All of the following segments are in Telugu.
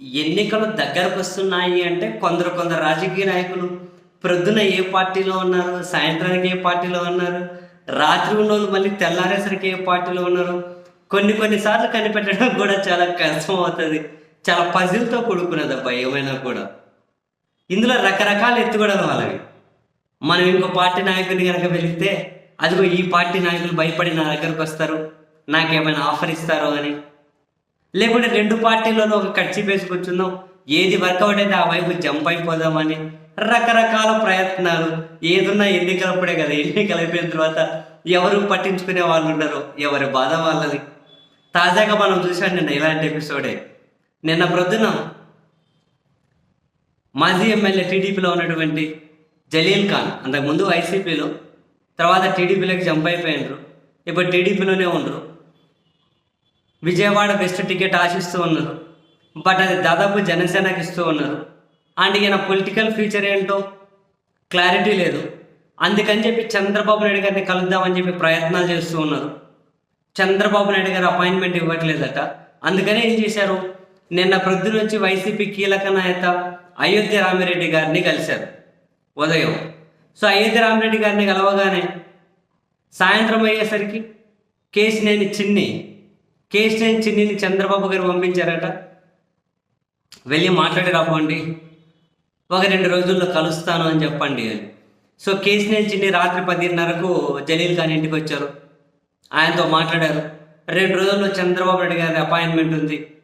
ఎన్నికలు దగ్గరకు వస్తున్నాయి అంటే కొందరు కొందరు రాజకీయ నాయకులు ప్రొద్దున ఏ పార్టీలో ఉన్నారు సాయంత్రానికి ఏ పార్టీలో ఉన్నారు రాత్రి ఉన్నోళ్ళు మళ్ళీ తెల్లారేసరికి ఏ పార్టీలో ఉన్నారు కొన్ని కొన్నిసార్లు కనిపెట్టడం కూడా చాలా కష్టం అవుతుంది. చాలా పజిల్తో కూడుకున్నది అబ్బా ఏమైనా కూడా. ఇందులో రకరకాల ఎత్తుగడలు వాళ్ళవి. మనం ఇంకో పార్టీ నాయకుడిని కనుక వెళితే అదిగో ఈ పార్టీ నాయకులు భయపడి నా దగ్గరకు వస్తారు నాకేమైనా ఆఫర్ ఇస్తారో అని. లేకుంటే రెండు పార్టీలలో ఒక కచ్చి వేసి ఏది వర్కౌట్ అయితే ఆ వైపు జంప్ అయిపోదామని రకరకాల ప్రయత్నాలు. ఏదున్నా ఎన్నికలప్పుడే కదా ఎన్నికలు అయిపోయిన తర్వాత ఎవరు పట్టించుకునే వాళ్ళు ఉండరు ఎవరి బాధ వాళ్ళది. తాజాగా మనం చూసాం నిన్న ఇలాంటి ఎపిసోడే. నిన్న ప్రొద్దున మాజీ ఎమ్మెల్యే టీడీపీలో ఉన్నటువంటి జలీల్ ఖాన్ అంతకుముందు వైసీపీలో తర్వాత టీడీపీలోకి జంప్ అయిపోయినరు. ఇప్పుడు టీడీపీలోనే ఉండరు. విజయవాడ బెస్ట్ టికెట్ ఆశిస్తూ ఉన్నారు. బట్ అది దాదాపు జనసేనకి ఇస్తూ ఉన్నారు. అండ్ ఈయన పొలిటికల్ ఫ్యూచర్ ఏంటో క్లారిటీ లేదు. అందుకని చెప్పి చంద్రబాబు నాయుడు గారిని కలుద్దామని చెప్పి ప్రయత్నాలు చేస్తూ ఉన్నారు. చంద్రబాబు నాయుడు గారు అపాయింట్మెంట్ ఇవ్వట్లేదట. అందుకనే ఏం చేశారు? నిన్న ప్రొద్దున వచ్చి వైసీపీ కీలక నాయత అయోధ్య రామిరెడ్డి గారిని కలిశారు. ఉదయం. సో అయోధ్య రామిరెడ్డి గారిని కలవగానే సాయంత్రం అయ్యేసరికి కేసినేని చిన్ని కేసీఆర్ చిన్నిని చంద్రబాబు గారు పంపించారట. వెళ్ళి మాట్లాడి రాపోండి. ఒక రెండు రోజుల్లో కలుస్తాను అని చెప్పండి అని. సో కేసీఆర్ చిన్ని రాత్రి పదిన్నరకు జలీల్ ఖాన్ ఇంటికి వచ్చారు. ఆయనతో మాట్లాడారు. రెండు రోజుల్లో చంద్రబాబు నాయుడు గారి అపాయింట్మెంట్ ఉంది.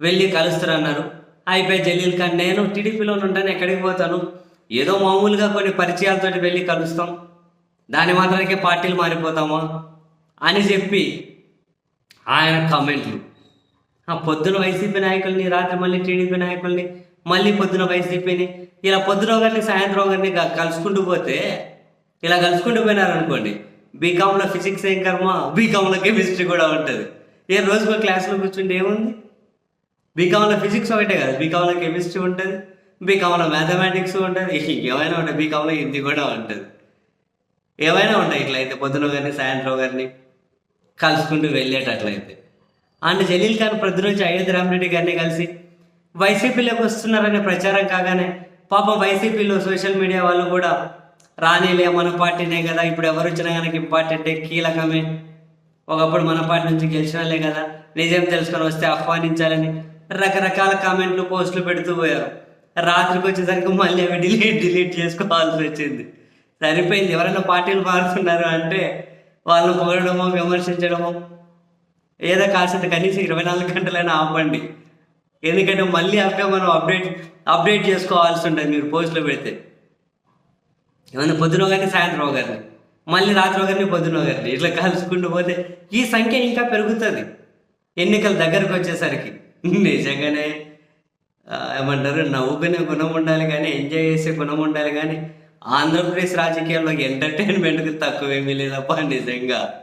వెళ్ళి కలుస్తారన్నారు. అయిపోయి జలీల్ ఖాన్ నేను టీడీపీలో ఉంటాను ఎక్కడికి పోతాను? ఏదో మామూలుగా కొన్ని పరిచయాలతోటి వెళ్ళి కలుస్తాం. దాని మాత్రానికే పార్టీలు మారిపోతామా? అని చెప్పి ఆయన కామెంట్లు. ఆ పొద్దున వైసీపీ నాయకుల్ని రాత్రి మళ్ళీ టీడీపీ నాయకుల్ని మళ్ళీ పొద్దున వైసీపీని ఇలా పొద్దున ఒకరిని సాయంత్రం ఒకరిని కలుసుకుంటూ పోతే ఇలా కలుసుకుంటూ పోయినారనుకోండి బీకామ్లో ఫిజిక్స్ ఏం కర్మ బీకామ్లో కెమిస్ట్రీ కూడా ఉంటుంది. ఏ రోజుకో క్లాస్లో కూర్చుంటే ఏముంది? బీకామ్లో ఫిజిక్స్ ఒకటే కదా బీకామ్లో కెమిస్ట్రీ ఉంటుంది బీకామ్లో మ్యాథమెటిక్స్ ఉంటుంది ఏమైనా ఉంటాయి బీకామ్లో హిందీ కూడా ఉంటుంది. ఏమైనా ఉంటాయి ఇట్లా అయితే పొద్దున గారిని సాయంత్రం గారిని కలుసుకుంటూ వెళ్ళేటట్లయితే. అండ్ జలీల్ ఖాన్ ప్రతి నుంచి అయోధ్య రామరెడ్డి గారిని కలిసి వైసీపీలోకి వస్తున్నారనే ప్రచారం కాగానే పాపం వైసీపీలో సోషల్ మీడియా వాళ్ళు కూడా రానేలే మన పార్టీనే కదా ఇప్పుడు ఎవరు వచ్చినా కనుక ఇంపార్టెంటే కీలకమే. ఒకప్పుడు మన పార్టీ నుంచి గెలిచినాలే కదా నిజం తెలుసుకొని వస్తే ఆహ్వానించాలని రకరకాల కామెంట్లు పోస్టులు పెడుతూ పోయారు. రాత్రికి వచ్చేసరికి మళ్ళీ అవి డిలీట్ డిలీట్ చేసుకోవాల్సి వచ్చింది. సరిపోయింది. ఎవరైనా పార్టీలు మారుతున్నారు అంటే వాళ్ళని పొగడము విమర్శించడము. ఏదో కాసేది కనీసం ఇరవై నాలుగు గంటలైనా ఆపండి. ఎందుకంటే మళ్ళీ అప్పుడే మనం అప్డేట్ అప్డేట్ చేసుకోవాల్సి ఉంటుంది మీరు పోస్ట్లో పెడితే. ఏమైనా పొద్దున కానీ సాయంత్రం గారిని మళ్ళీ రాత్రి ఒకరిని పొద్దున ఒకరిని ఇట్లా కలుసుకుంటూ పోతే ఈ సంఖ్య ఇంకా పెరుగుతుంది. ఎన్నికల దగ్గరకు వచ్చేసరికి. నిజంగానే ఏమంటారు నవ్వుకునే గుణం ఉండాలి కానీ ఎంజాయ్ చేసే గుణం ఉండాలి కానీ ఆంధ్రప్రదేశ్ రాజకీయాల్లో ఎంటర్టైన్మెంట్కి తక్కువేమీ లేదప్ప నిజంగా.